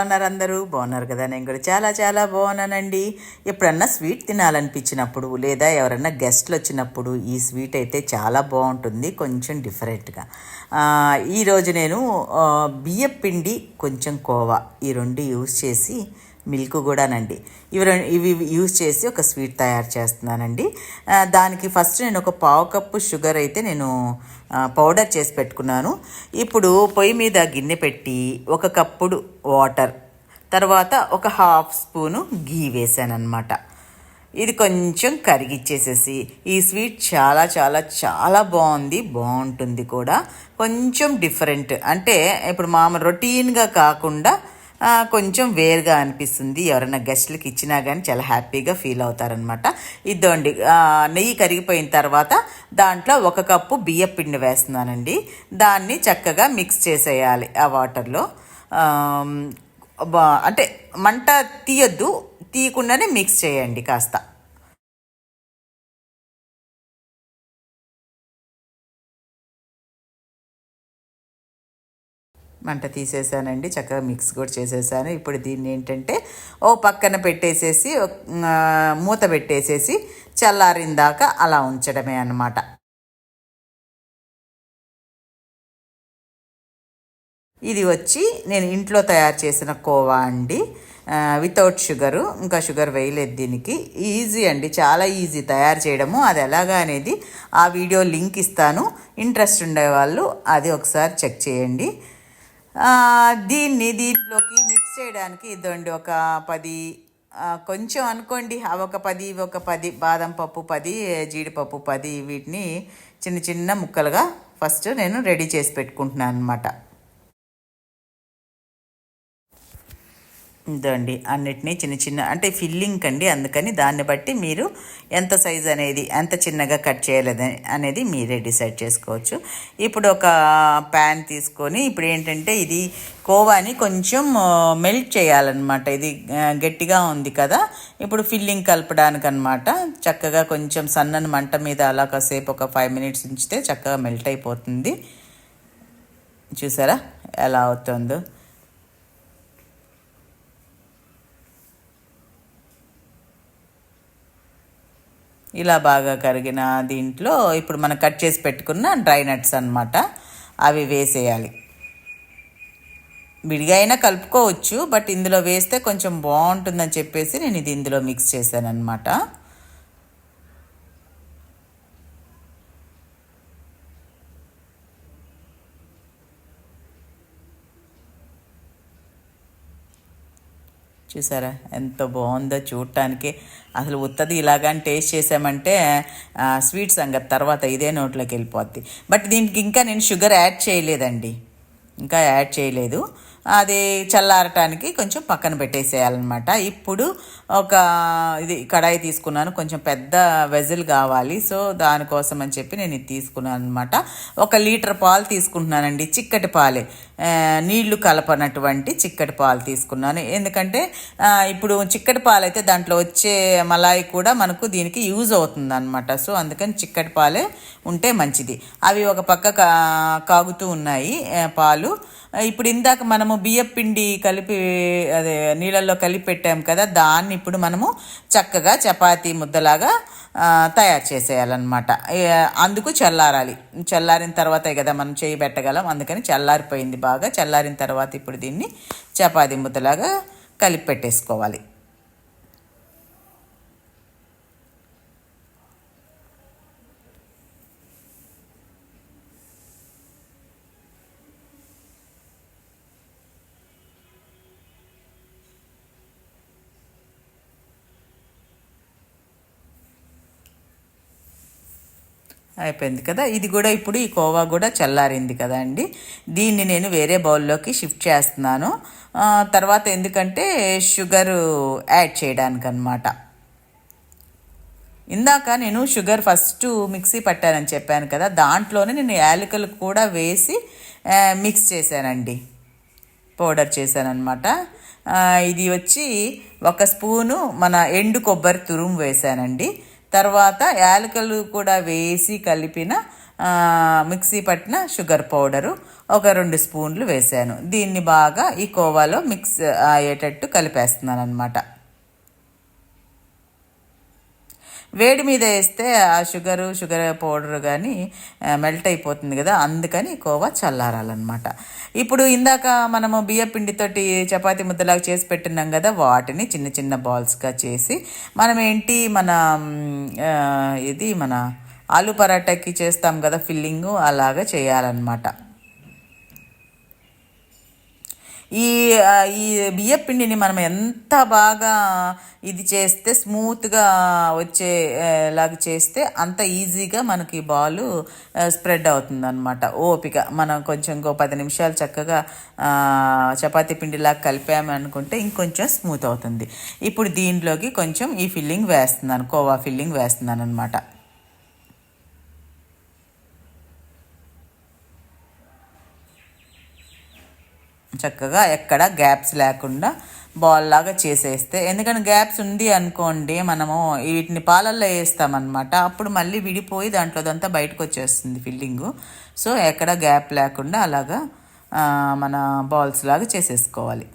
ఎలా ఉన్నారు అందరూ? బాగున్నారు కదా నేను కూడా చాలా చాలా బాగున్నానండి. ఎప్పుడన్నా స్వీట్ తినాలనిపించినప్పుడు లేదా ఎవరన్నా గెస్ట్లు వచ్చినప్పుడు ఈ స్వీట్ అయితే చాలా బాగుంటుంది కొంచెం డిఫరెంట్గా. ఈరోజు నేను బియ్యపిండి బియ్యం పిండి కొంచెం కోవా ఈ రెండు యూస్ చేసి మిల్క్ కూడానండి. ఇవి ఇవి యూజ్ చేసి ఒక స్వీట్ తయారు చేస్తున్నానండి. దానికి ఫస్ట్ నేను ఒక పావు కప్పు షుగర్ అయితే నేను పౌడర్ చేసి పెట్టుకున్నాను. ఇప్పుడు పొయ్యి మీద గిన్నె పెట్టి ఒక కప్పుడు వాటర్ తర్వాత ఒక హాఫ్ స్పూను గీ వేసాను అనమాట ఇది కొంచెం కరిగిచ్చేసేసి ఈ స్వీట్ చాలా చాలా చాలా బాగుంది బాగుంటుంది కూడా. కొంచెం డిఫరెంట్ అంటే ఇప్పుడు మామూలు రొటీన్గా కాకుండా కొంచెం వేరుగా అనిపిస్తుంది. ఎవరైనా గెస్ట్లకి ఇచ్చినా కానీ చాలా హ్యాపీగా ఫీల్ అవుతారనమాట ఇద్దండి. నెయ్యి కరిగిపోయిన తర్వాత దాంట్లో ఒక కప్పు బియ్య పిండి వేస్తున్నానండి. దాన్ని చక్కగా మిక్స్ చేసేయాలి ఆ వాటర్లో. అంటే మంట తీయొద్దు. తీయకుండానే మిక్స్ చేయండి కాస్త. మంట తీసేసానండి చక్కగా మిక్స్ కూడా చేసేసాను. ఇప్పుడు దీన్ని ఏంటంటే ఓ పక్కన పెట్టేసేసి మూత పెట్టేసేసి చల్లారిన దాకా అలా ఉంచడమే అన్నమాట. ఇది వచ్చి నేను ఇంట్లో తయారు చేసిన కోవా అండి. వితౌట్ షుగరు ఇంకా షుగర్ వేయలేదు దీనికి. ఈజీ అండి చాలా ఈజీ తయారు చేయడము. అది ఎలాగా అనేది ఆ వీడియో లింక్ ఇస్తాను. ఇంట్రెస్ట్ ఉండేవాళ్ళు అది ఒకసారి చెక్ చేయండి. దీన్ని దీంట్లోకి మిక్స్ చేయడానికి ఇదండి ఒక పది కొంచెం అనుకోండి అవి ఒక పది ఇవి ఒక పది బాదం పప్పు పది జీడిపప్పు పది వీటిని చిన్న చిన్న ముక్కలుగా ఫస్ట్ నేను రెడీ చేసి పెట్టుకుంటున్నాను అనమాట ఇదండి. అన్నిటినీ చిన్న చిన్న అంటే ఫిల్లింగ్ అండి అందుకని దాన్ని బట్టి మీరు ఎంత సైజ్ అనేది ఎంత చిన్నగా కట్ చేయలేదు అనేది మీరే డిసైడ్ చేసుకోవచ్చు. ఇప్పుడు ఒక ప్యాన్ తీసుకొని ఇప్పుడు ఏంటంటే ఇది కోవాని కొంచెం మెల్ట్ చేయాలన్నమాట. ఇది గట్టిగా ఉంది కదా. ఇప్పుడు ఫిల్లింగ్ కలపడానికి అనమాట చక్కగా కొంచెం సన్నని మంట మీద అలా కాసేపు ఒక ఫైవ్ మినిట్స్ ఉంచితే చక్కగా మెల్ట్ అయిపోతుంది. చూసారా? ఎలా అవుతుందో. ఇలా బాగా కరిగిన దీంట్లో ఇప్పుడు మనం కట్ చేసి పెట్టుకున్న డ్రై నట్స్ అన్నమాట. అవి వేసేయాలి. విడిగా అయినా కలుపుకోవచ్చు బట్ ఇందులో వేస్తే కొంచెం బాగుంటుందని చెప్పేసి నేను ఇది ఇందులో మిక్స్ చేశాను అనమాట చూసారా? ఎంత బాగుందో చూడటానికి. అసలు ఉత్తది ఇలాగని టేస్ట్ చేసామంటే స్వీట్ సంగతి తర్వాత ఇదే నోట్లోకి వెళ్ళిపోద్ది. బట్ దీనికి ఇంకా నేను షుగర్ యాడ్ చేయలేదండి. ఇంకా యాడ్ చేయలేదు. అది చల్లారటానికి కొంచెం పక్కన పెట్టేసేయాలన్నమాట. ఇప్పుడు ఒక ఇది కడాయి తీసుకున్నాను. కొంచెం పెద్ద వెజిల్ కావాలి. సో దానికోసం అని చెప్పి నేను ఇది తీసుకున్నాను అనమాట ఒక లీటర్ పాలు తీసుకుంటున్నానండి. చిక్కటి పాలే. నీళ్ళు కలపనటువంటి చిక్కటి పాలు తీసుకున్నాను. ఎందుకంటే ఇప్పుడు చిక్కటి పాలు అయితే దాంట్లో వచ్చే మలాయి కూడా మనకు దీనికి యూజ్ అవుతుంది అనమాట సో అందుకని చిక్కటి పాలే ఉంటే మంచిది. అవి ఒక పక్క కా- కాగుతూ ఉన్నాయి పాలు. ఇప్పుడు ఇందాక మనము బియ్యం పిండి కలిపి అదే నీళ్ళల్లో కలిపి పెట్టాం కదా దాన్ని ఇప్పుడు మనము చక్కగా చపాతీ ముద్దలాగా తయారు చేసేయాలన్నమాట. అందుకు చల్లారాలి. చల్లారిన తర్వాతే కదా మనం చేయి పెట్టగలం. అందుకని చల్లారిపోయింది బాగా. చల్లారిన తర్వాత ఇప్పుడు దీన్ని చపాతీ ముద్దలాగా కలిపి పెట్టేసుకోవాలి. అయిపోయింది కదా. ఇది కూడా ఇప్పుడు ఈ కోవా కూడా చల్లారింది కదా అండి. దీన్ని నేను వేరే బౌల్లోకి షిఫ్ట్ చేస్తున్నాను. తర్వాత ఎందుకంటే షుగర్ యాడ్ చేయడానికి అనమాట ఇందాక నేను షుగర్ ఫస్ట్ మిక్సీ పట్టానని చెప్పాను కదా. దాంట్లోనే నేను యాలకులు కూడా వేసి మిక్స్ చేశానండి. పౌడర్ చేశానమాట ఇది వచ్చి ఒక స్పూను మన ఎండు కొబ్బరి తురుము వేశానండి. తర్వాత యాలకులు కూడా వేసి కలిపిన మిక్సీ పట్టిన షుగర్ పౌడరు ఒక రెండు స్పూన్లు వేసాను దీన్ని బాగా ఈ కోవాలో మిక్స్ అయ్యేటట్టు కలిపేస్తున్నాను అనమాట వేడి మీద వేస్తే ఆ షుగరు షుగర్ పౌడర్ కానీ మెల్ట్ అయిపోతుంది కదా అందుకని కోవా చల్లారాలన్నమాట. ఇప్పుడు ఇందాక మనము బియ్య పిండితోటి చపాతీ ముద్దలాగా చేసి పెట్టినాం కదా వాటిని చిన్న చిన్న బాల్స్గా చేసి మనం ఏంటి మన ఇది మన ఆలు పరాటాకి చేస్తాం కదా ఫిల్లింగు అలాగా చేయాలన్నమాట. ఈ ఈ బియ్య పిండిని మనం ఎంత బాగా ఇది చేస్తే స్మూత్గా వచ్చేలాగా చేస్తే అంత ఈజీగా మనకి బాలు స్ప్రెడ్ అవుతుంది అనమాట ఓపిక. మనం కొంచెం ఇంకో పది నిమిషాలు చక్కగా చపాతీ పిండిలాగా కలిపాము అనుకుంటే ఇంకొంచెం స్మూత్ అవుతుంది. ఇప్పుడు దీంట్లోకి కొంచెం ఈ ఫిల్లింగ్ వేస్తున్నాను. కోవా ఫిల్లింగ్ వేస్తున్నాను అనమాట చక్కగా ఎక్కడ గ్యాప్స్ లేకుండా బాల్ లాగా చేసేస్తే. ఎందుకంటే గ్యాప్స్ ఉంది అనుకోండి మనము వీటిని పాలల్లో వేస్తామన్నమాట. అప్పుడు మళ్ళీ విడిపోయి దాంట్లో అంతా బయటకు వచ్చేస్తుంది ఫిల్లింగు సో ఎక్కడ గ్యాప్ లేకుండా అలాగా మన బాల్స్ లాగా చేసేసుకోవాలి.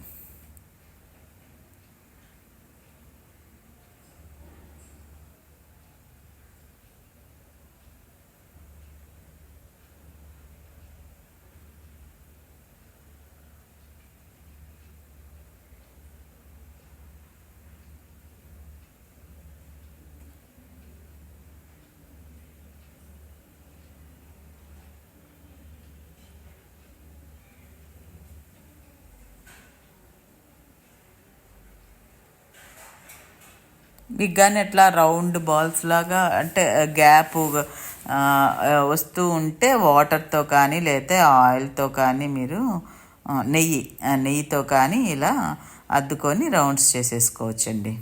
బిగ్గానే ఎట్లా రౌండ్ బాల్స్ లాగా అంటే గ్యాప్ వస్తూ ఉంటే వాటర్తో కానీ లేతే ఆయిల్తో కానీ మీరు నెయ్యి నెయ్యితో కానీ ఇలా అద్దుకొని రౌండ్స్ చేసేసుకోవచ్చండి.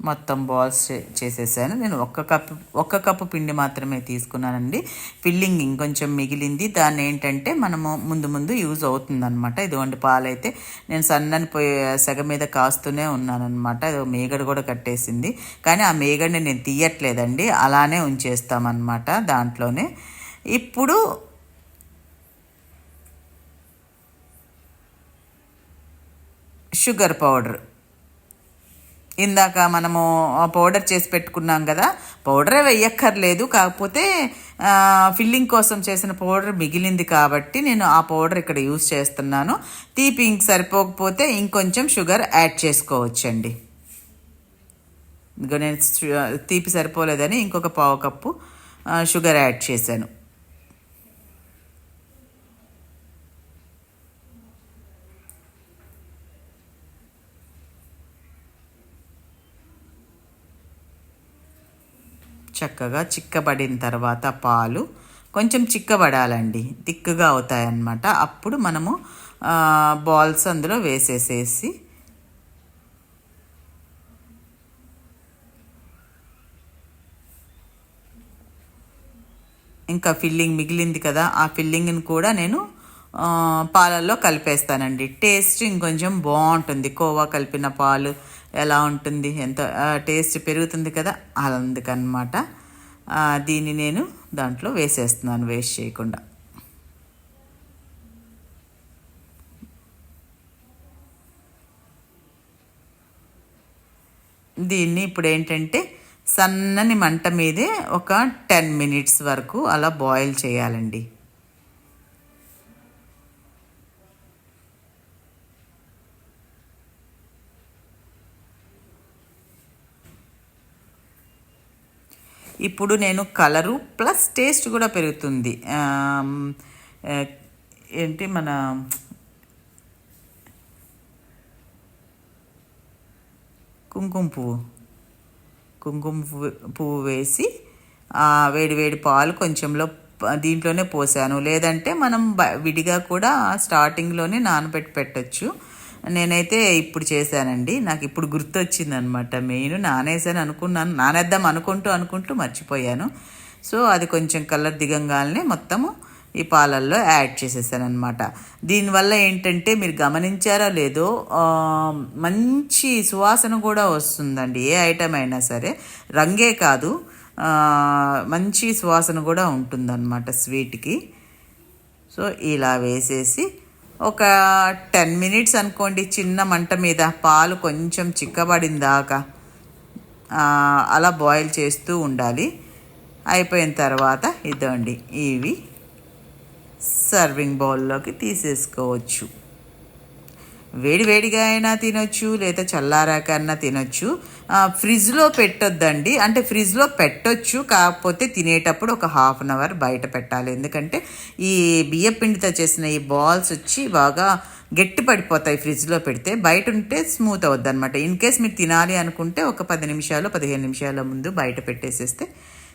మొత్తం బాల్స్ చేసేసాను. నేను ఒక్క కప్పు ఒక్క కప్పు పిండి మాత్రమే తీసుకున్నానండి. ఫిల్లింగ్ ఇంకొంచెం మిగిలింది. దాన్ని ఏంటంటే మనము ముందు ముందు యూజ్ అవుతుందనమాట ఇదిగోండి పాలైతే నేను సన్నని పోయి సెగ మీద కాస్తూనే ఉన్నానమాట అది మేగడ కూడా కట్టేసింది. కానీ ఆ మేగడిని నేను తీయట్లేదండి. అలానే ఉంచేస్తామన్నమాట దాంట్లోనే. ఇప్పుడు షుగర్ పౌడర్ ఇందాక మనము పౌడర్ చేసి పెట్టుకున్నాం కదా పౌడరే వెయ్యక్కర్లేదు. కాకపోతే ఫిల్లింగ్ కోసం చేసిన పౌడర్ మిగిలింది కాబట్టి నేను ఆ పౌడర్ ఇక్కడ యూస్ చేస్తున్నాను. తీపి ఇంక సరిపోకపోతే ఇంకొంచెం షుగర్ యాడ్ చేసుకోవచ్చండి. ఇంకా నేను తీపి సరిపోలేదని ఇంకొక పావు కప్పు షుగర్ యాడ్ చేశాను. చక్కగా చిక్కబడిన తర్వాత పాలు కొంచెం చిక్కబడాలండి తిక్కుగా అవుతాయన్నమాట. అప్పుడు మనము బాల్స్ అందులో వేసేసేసి ఇంకా ఫిల్లింగ్ మిగిలింది కదా ఆ ఫిల్లింగ్ని కూడా నేను పాలల్లో కలిపేస్తానండి. టేస్ట్ ఇంకొంచెం బాగుంటుంది. కోవా కలిపిన పాలు ఎలా ఉంటుంది ఎంత టేస్ట్ పెరుగుతుంది కదా అందుకనమాట దీన్ని నేను దాంట్లో వేసేస్తున్నాను వేస్ట్ చేయకుండా. దీన్ని ఇప్పుడు ఏంటంటే సన్నని మంట మీదే ఒక టెన్ మినిట్స్ వరకు అలా బాయిల్ చేయాలండి. ఇప్పుడు నేను కలరు ప్లస్ టేస్ట్ కూడా పెరుగుతుంది. ఏంటి మన కుంకుమ పువ్వు. కుంకుమ పువ్వు వేసి వేడి వేడి పాలు కొంచెంలో దీంట్లోనే పోసాను. లేదంటే మనం విడిగా కూడా స్టార్టింగ్లోనే నానబెట్టి పెట్టచ్చు. నేనైతే ఇప్పుడు చేశానండి. నాకు ఇప్పుడు గుర్తొచ్చింది అనమాట మెయిన్ నానేసాను అనుకున్నాను. నానేద్దాం అనుకుంటూ అనుకుంటూ మర్చిపోయాను. సో అది కొంచెం కలర్ దిగంగానే మొత్తము ఈ పాలల్లో యాడ్ చేసేసానమాట దీనివల్ల ఏంటంటే మీరు గమనించారా లేదో మంచి సువాసన కూడా వస్తుందండి. ఏ ఐటమ్ అయినా సరే. రంగే కాదు మంచి సువాసన కూడా ఉంటుందన్నమాట స్వీట్కి. సో ఇలా వేసేసి ఒక టెన్ మినిట్స్ అనుకోండి చిన్న మంట మీద. పాలు కొంచెం చిక్కబడిన దాకా అలా బాయిల్ చేస్తూ ఉండాలి. అయిపోయిన తర్వాత ఇదండి. ఇవి సర్వింగ్ బౌల్లోకి తీసేసుకోవచ్చు. వేడి వేడిగా అయినా తినొచ్చు లేదా చల్లారాకన్నా తినొచ్చు. ఫ్రిడ్జ్లో పెట్టొద్దండి. అంటే ఫ్రిడ్జ్లో పెట్టొచ్చు కాకపోతే తినేటప్పుడు ఒక హాఫ్ అన్ అవర్ బయట పెట్టాలి. ఎందుకంటే ఈ బియ్య పిండితో చేసిన ఈ బాల్స్ వచ్చి బాగా గట్టి పడిపోతాయి ఫ్రిడ్జ్లో పెడితే. బయట ఉంటే స్మూత్ అవుద్ది అనమాట ఇన్ కేస్ మీరు తినాలి అనుకుంటే ఒక పది నిమిషాలు పదిహేను నిమిషాల ముందు బయట పెట్టేసేస్తే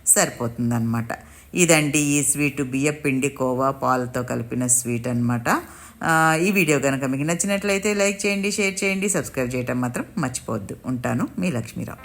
సరిపోతుందన్నమాట. ఇదండి ఈ స్వీట్ బియ్య పిండి కోవా పాలతో కలిపిన స్వీట్ అనమాట ఈ వీడియో కనుక మీకు నచ్చినట్లయితే లైక్ చేయండి షేర్ చేయండి సబ్స్క్రైబ్ చేయటం మాత్రం మర్చిపోవద్దు. ఉంటాను మీ లక్ష్మీరావు.